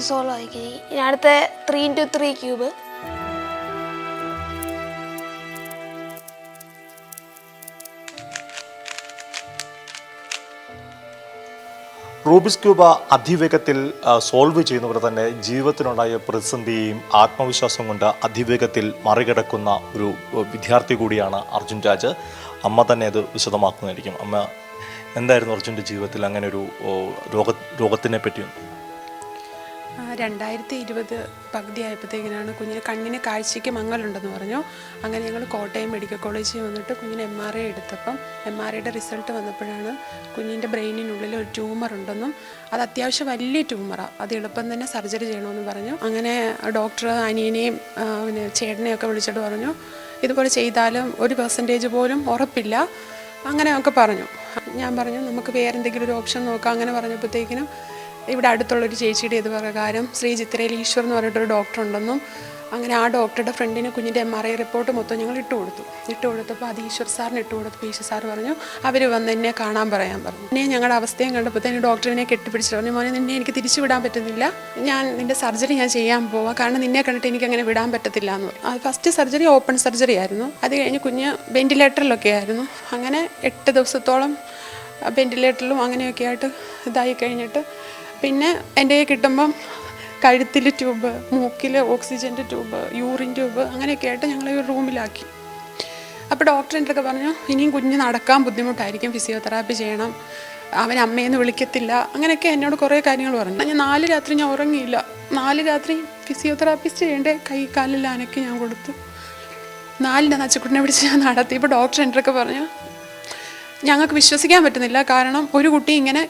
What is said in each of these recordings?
Solo ആക്കി ഇനി അടുത്ത three into three cube Rubik's cube അതിവേഗത്തിൽ സോൾവ് ചെയ്യുന്നവർ തന്നെ ജീവിതത്തിനുണ്ടായ പ്രതിസന്ധിയെയും ആത്മവിശ്വാസം കൊണ്ട് അതിവേഗത്തിൽ മറികടക്കുന്ന ഒരു വിദ്യാർത്ഥി കൂടിയാണ് അർജുൻ രാജ്. അമ്മ തന്നെ അത് വിശദമാക്കുന്നതായിരിക്കും. അമ്മ എന്തായിരുന്നു അർജുന്റെ ജീവിതത്തിൽ അങ്ങനെ ഒരു രോഗ രോഗത്തിനെ പറ്റിയും? ആ, രണ്ടായിരത്തി ഇരുപത് പകുതി ആയപ്പോഴത്തേക്കിനാണ് കുഞ്ഞിന് കണ്ണിന് കാഴ്ചയ്ക്ക് മങ്ങലുണ്ടെന്ന് പറഞ്ഞു. അങ്ങനെ ഞങ്ങൾ കോട്ടയം മെഡിക്കൽ കോളേജിൽ വന്നിട്ട് കുഞ്ഞിന് എം ആർ ഐ എടുത്തപ്പം എം ആർ ഐയുടെ റിസൾട്ട് വന്നപ്പോഴാണ് കുഞ്ഞിന്റെ ബ്രെയിനിനുള്ളിൽ ഒരു ട്യൂമർ ഉണ്ടെന്നും അത് അത്യാവശ്യം വലിയ ട്യൂമറാണ് അത് എളുപ്പം തന്നെ സർജറി ചെയ്യണമെന്ന് പറഞ്ഞു. അങ്ങനെ ഡോക്ടർ അനിയനെയും പിന്നെ ചേട്ടനെയൊക്കെ വിളിച്ചിട്ട് പറഞ്ഞു ഇതുപോലെ ചെയ്താലും ഒരു പെർസെന്റേജ് പോലും ഉറപ്പില്ല. അങ്ങനെയൊക്കെ പറഞ്ഞു. ഞാൻ പറഞ്ഞു നമുക്ക് വേറെന്തെങ്കിലും ഒരു ഓപ്ഷൻ നോക്കാം. അങ്ങനെ പറഞ്ഞപ്പോഴത്തേക്കിനും ഇവിടെ അടുത്തുള്ളൊരു ചേച്ചിയുടെ ഇത് പ്രകാരം ശ്രീ ചിത്രയിൽ ഈശ്വർ എന്ന് പറഞ്ഞിട്ടൊരു ഡോക്ടർ ഉണ്ടെന്നും അങ്ങനെ ആ ഡോക്ടറുടെ ഫ്രണ്ടിന് കുഞ്ഞിന്റെ എം ആർ ഐ റിപ്പോർട്ട് മൊത്തം ഞങ്ങൾ ഇട്ട് കൊടുത്തു. ഇട്ട് കൊടുത്തപ്പോൾ അത് ഈശ്വർ സാറിന് ഇട്ട് കൊടുത്തപ്പോൾ ഈശ്വർ സാർ പറഞ്ഞു അവർ വന്ന് എന്നെ കാണാൻ പറയാൻ പറഞ്ഞു. എന്നെ ഞങ്ങളുടെ അവസ്ഥയും കണ്ടപ്പോൾ തന്നെ ഡോക്ടറിനെ കെട്ടിപ്പിടിച്ചിട്ട് പറഞ്ഞു മോനെ നിന്നെ എനിക്ക് തിരിച്ചു വിടാൻ പറ്റുന്നില്ല. ഞാൻ നിന്റെ സർജറി ഞാൻ ചെയ്യാൻ പോവാം. കാരണം നിന്നെ കണ്ടിട്ട് എനിക്ക് അങ്ങനെ വിടാൻ പറ്റത്തില്ല എന്ന് പറഞ്ഞു. ഫസ്റ്റ് സർജറി ഓപ്പൺ സർജറി ആയിരുന്നു. അത് കഴിഞ്ഞ് കുഞ്ഞ് വെന്റിലേറ്ററിലൊക്കെ ആയിരുന്നു. അങ്ങനെ എട്ട് ദിവസത്തോളം വെന്റിലേറ്ററിലും അങ്ങനെയൊക്കെ ആയിട്ട് ഇതായി കഴിഞ്ഞിട്ട് പിന്നെ എന്റെ കിട്ടുമ്പം കഴുത്തിൽ ട്യൂബ് മൂക്കിൽ ഓക്സിജന്റെ ട്യൂബ് യൂറിൻ ട്യൂബ് അങ്ങനെയൊക്കെ ആയിട്ട് ഞങ്ങൾ ഒരു റൂമിലാക്കി. അപ്പോൾ ഡോക്ടർ എന്റെ പറഞ്ഞു ഇനിയും കുഞ്ഞ് നടക്കാൻ ബുദ്ധിമുട്ടായിരിക്കും ഫിസിയോതെറാപ്പി ചെയ്യണം അവൻ അമ്മയെന്ന് വിളിക്കത്തില്ല അങ്ങനെയൊക്കെ എന്നോട് കുറേ കാര്യങ്ങൾ പറഞ്ഞു. ഞാൻ നാല് രാത്രി ഞാൻ ഉറങ്ങിയില്ല. നാല് രാത്രി ഫിസിയോതെറാപ്പിസ്റ്റ് ചെയ്യേണ്ട? കൈ കാലിൽ അനക്കി ഞാൻ കൊടുത്തു. നാലിന്റെ നച്ചക്കുട്ടിനെ പിടിച്ച് ഞാൻ നടത്തി. ഇപ്പോൾ ഡോക്ടർ എന്റെ പറഞ്ഞു ഞങ്ങൾക്ക് വിശ്വസിക്കാൻ പറ്റുന്നില്ല. കാരണം ഒരു കുട്ടി ഇങ്ങനെ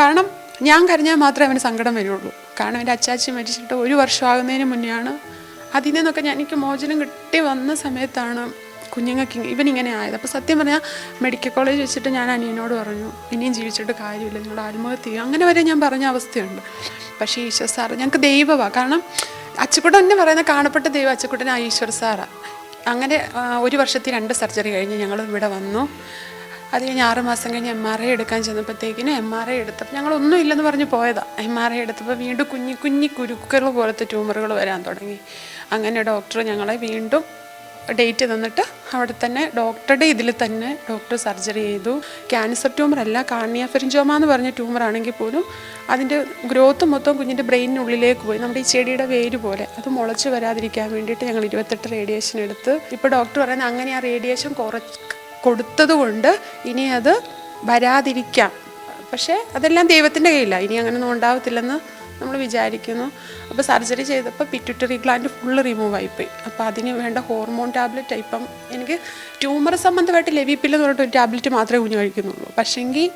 കാരണം ഞാൻ കരഞ്ഞാൽ മാത്രമേ അവന് സങ്കടം വരുള്ളൂ. കാരണം എന്റെ അച്ചാച്ചി മരിച്ചിട്ട് ഒരു വർഷമാകുന്നതിന് മുന്നെയാണ് അതിൽ നിന്നൊക്കെ ഞാൻ എനിക്ക് മോചനം കിട്ടി വന്ന സമയത്താണ് കുഞ്ഞുങ്ങൾക്ക് ഇവൻ ഇങ്ങനെ ആയത്. അപ്പോൾ സത്യം പറഞ്ഞാൽ മെഡിക്കൽ കോളേജ് വെച്ചിട്ട് ഞാൻ അനിയനോട് പറഞ്ഞു ഇനിയും ജീവിച്ചിട്ട് കാര്യമില്ല നിങ്ങളുടെ ആത്മഹത്യ ചെയ്യും. അങ്ങനെ വരെ ഞാൻ പറഞ്ഞ അവസ്ഥയുണ്ട്. പക്ഷേ ഈശ്വർ സാറ് ഞങ്ങൾക്ക് ദൈവമാണ് കാരണം അച്ചക്കുട്ടൻ തന്നെ പറയുന്ന കാണപ്പെട്ട ദൈവം അച്ചക്കുട്ടൻ ആ ഈശ്വർ സാറാണ് അങ്ങനെ ഒരു വർഷത്തിൽ രണ്ട് സർജറി കഴിഞ്ഞ് ഞങ്ങൾ ഇവിടെ വന്നു. അത് കഴിഞ്ഞ് ആറ് മാസം കഴിഞ്ഞ് എം ആർ ഐ എടുക്കാൻ ചെന്നപ്പോഴത്തേക്കിന് എം ആർ ഐ എടുത്തപ്പോൾ ഞങ്ങൾ ഒന്നും ഇല്ലെന്ന് പറഞ്ഞ് പോയതാണ് എം ആർ ഐ എടുത്തപ്പോൾ വീണ്ടും കുഞ്ഞി കുഞ്ഞി കുരുക്കൾ പോലത്തെ ട്യൂമറുകൾ വരാൻ തുടങ്ങി. അങ്ങനെ ഡോക്ടർ ഞങ്ങളെ വീണ്ടും ഡേറ്റ് തന്നിട്ട് അവിടെ തന്നെ ഡോക്ടറുടെ ഇതിൽ തന്നെ ഡോക്ടർ സർജറി ചെയ്തു. ക്യാൻസർ ട്യൂമർ അല്ല കാർണിയ ഫെറിഞ്ചോമ എന്ന് പറഞ്ഞ ട്യൂമർ ആണെങ്കിൽ പോലും അതിന്റെ ഗ്രോത്ത് മൊത്തം കുഞ്ഞിന്റെ ബ്രെയിനിനുള്ളിലേക്ക് പോയി. നമ്മുടെ ഈ ചെടിയുടെ വേര് പോലെ. അത് മുളച്ച് വരാതിരിക്കാൻ വേണ്ടിയിട്ട് ഞങ്ങൾ ഇരുപത്തെട്ട് റേഡിയേഷൻ എടുത്ത്. ഇപ്പോൾ ഡോക്ടർ പറയുന്നത് അങ്ങനെ ആ റേഡിയേഷൻ കുറച്ച് കൊടുത്തതുകൊണ്ട് ഇനി അത് വരാതിരിക്കാം. പക്ഷേ അതെല്ലാം ദൈവത്തിന്റെ കയ്യിലാണ് ഇനി അങ്ങനെയൊന്നും ഉണ്ടാവത്തില്ലെന്ന് നമ്മൾ വിചാരിക്കുന്നു. അപ്പോൾ സർജറി ചെയ്തപ്പോൾ പിറ്റുറ്ററി ഗ്ലാൻഡ് ഫുള്ള് റിമൂവ് ആയിപ്പോയി. അപ്പോൾ അതിന് വേണ്ട ഹോർമോൺ ടാബ്ലറ്റ് ഇപ്പം എനിക്ക് ട്യൂമർ സംബന്ധമായിട്ട് ലവിപ്പില്ലെന്ന് പറഞ്ഞിട്ട് ഒരു ടാബ്ലറ്റ് മാത്രമേ കുഞ്ഞു കഴിക്കുന്നുള്ളൂ. പക്ഷേങ്കിൽ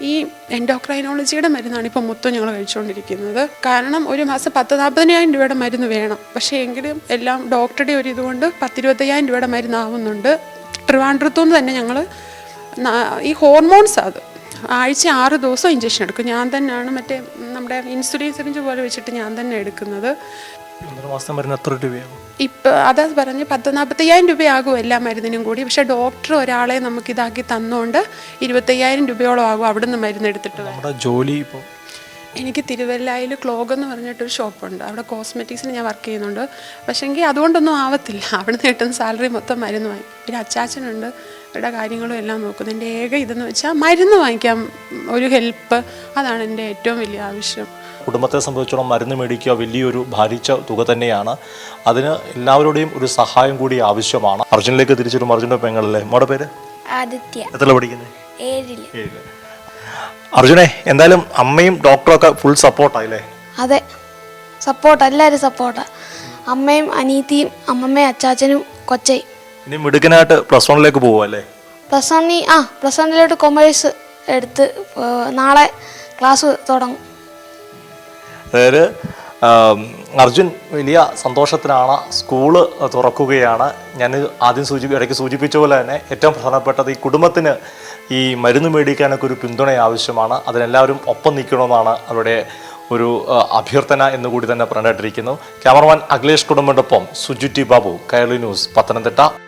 ഈ എൻഡോക്രൈനോളജിയുടെ മരുന്നാണ് ഇപ്പം മൊത്തം ഞങ്ങൾ കഴിച്ചുകൊണ്ടിരിക്കുന്നത്. കാരണം ഒരു മാസം പത്ത് നാൽപ്പതിനായിരം രൂപയുടെ മരുന്ന് വേണം. പക്ഷേ എങ്കിലും എല്ലാം ഡോക്ടറുടെ ഒരു ഇതുകൊണ്ട് പത്തിരുപത്തയ്യായിരം രൂപയുടെ മരുന്നാവുന്നുണ്ട്. ട്രിവാൻഡ്രത്തു നിന്ന് തന്നെ ഞങ്ങൾ ഈ ഹോർമോൺസ് അത്. ആഴ്ച ആറ് ദിവസം ഇഞ്ചക്ഷൻ എടുക്കും. ഞാൻ തന്നെയാണ് മറ്റേ നമ്മുടെ ഇൻസുലിൻ സിറിഞ്ച് പോലെ വെച്ചിട്ട് ഞാൻ തന്നെ എടുക്കുന്നത്. മാസം വരുന്ന എത്ര രൂപയാകും? ഇപ്പം അതാ പറഞ്ഞ് പത്ത് നാൽപ്പത്തയ്യായിരം രൂപയാകും എല്ലാ മരുന്നിനും കൂടി. പക്ഷേ ഡോക്ടർ ഒരാളെ നമുക്ക് ഇതാക്കി തന്നുകൊണ്ട് ഇരുപത്തയ്യായിരം രൂപയോളം ആകും അവിടുന്ന് മരുന്ന് എടുത്തിട്ട് നമ്മുടെ ജോലി ഇപ്പോൾ എനിക്ക് തിരുവല്ലായിൽ ക്ലോഗ് എന്ന് പറഞ്ഞിട്ടൊരു ഷോപ്പുണ്ട്. അവിടെ കോസ്മെറ്റിക്സിന് ഞാൻ വർക്ക് ചെയ്യുന്നുണ്ട്. പക്ഷേങ്കിൽ അതുകൊണ്ടൊന്നും ആവത്തില്ല. അവിടുന്ന് കിട്ടുന്ന സാലറി മൊത്തം മരുന്ന് വാങ്ങി പിന്നെ അച്ചാച്ചനുണ്ട്. ഇവിടെ കാര്യങ്ങളും എല്ലാം നോക്കുന്നു. എന്റെ ഏക ഇതെന്ന് വെച്ചാൽ മരുന്ന് വാങ്ങിക്കാം. ഒരു ഹെൽപ്പ്. അതാണ് എന്റെ ഏറ്റവും വലിയ ആവശ്യം. കുടുംബത്തെ സംബന്ധിച്ചോളം മരുന്ന് മേടിക്കുക വലിയൊരു ഭാരിച്ച തുക തന്നെയാണ്. അതിന് എല്ലാവരുടെയും ഒരു സഹായം കൂടി ആവശ്യമാണ്. അർജുനിലേക്ക് തിരിച്ചൊരു അർജുന്റെ പെങ്ങളല്ലേ? മോടെ പേര്? ആദിത്യ. എത്ര പഠിക്കുന്നത്? ഏഴിൽ. അർജുനെ എന്തായാലും അമ്മയും ഡോക്ടറും ഒക്കെ ഫുൾ സപ്പോർട്ടായില്ലേ അതെ. സപ്പോർട്ട് എല്ലാവരും സപ്പോർട്ടാ അമ്മയും അനീതിയും അമ്മമ്മയും അച്ചാച്ചനും കൊച്ചയും. ഇനി മിടുക്കനായിട്ട് പ്ലസ് വണ്ണിലേക്ക് പോവല്ലേ പ്ലസ് വണ്ണി ആ പ്ലസ് വണ്ണിലോട്ട് കൊമേഴ്സ് എടുത്ത് നാളെ ക്ലാസ് തുടങ്ങും. അതായത് ആം, അർജുൻ വലിയ സന്തോഷത്തിലാണ് സ്കൂൾ തുറക്കുകയാണ്. ഞാൻ ആദ്യം സൂചി ഇടയ്ക്ക് സൂചിപ്പിച്ച പോലെ തന്നെ ഏറ്റവും പ്രധാനപ്പെട്ടത് ഈ കുടുംബത്തിന് ഈ മരുന്ന് മേടിക്കാനൊക്കെ ഒരു പിന്തുണ ആവശ്യമാണ്. അതിനെല്ലാവരും ഒപ്പം നിൽക്കണമെന്നാണ് അവരുടെ ഒരു അഭ്യർത്ഥന എന്ന് കൂടി തന്നെ പറഞ്ഞിട്ടിരിക്കുന്നു. ക്യാമറമാൻ അഖിലേഷ് കുടുംബത്തിനൊപ്പം സുജു ബാബു കയറി ന്യൂസ് പത്തനംതിട്ട.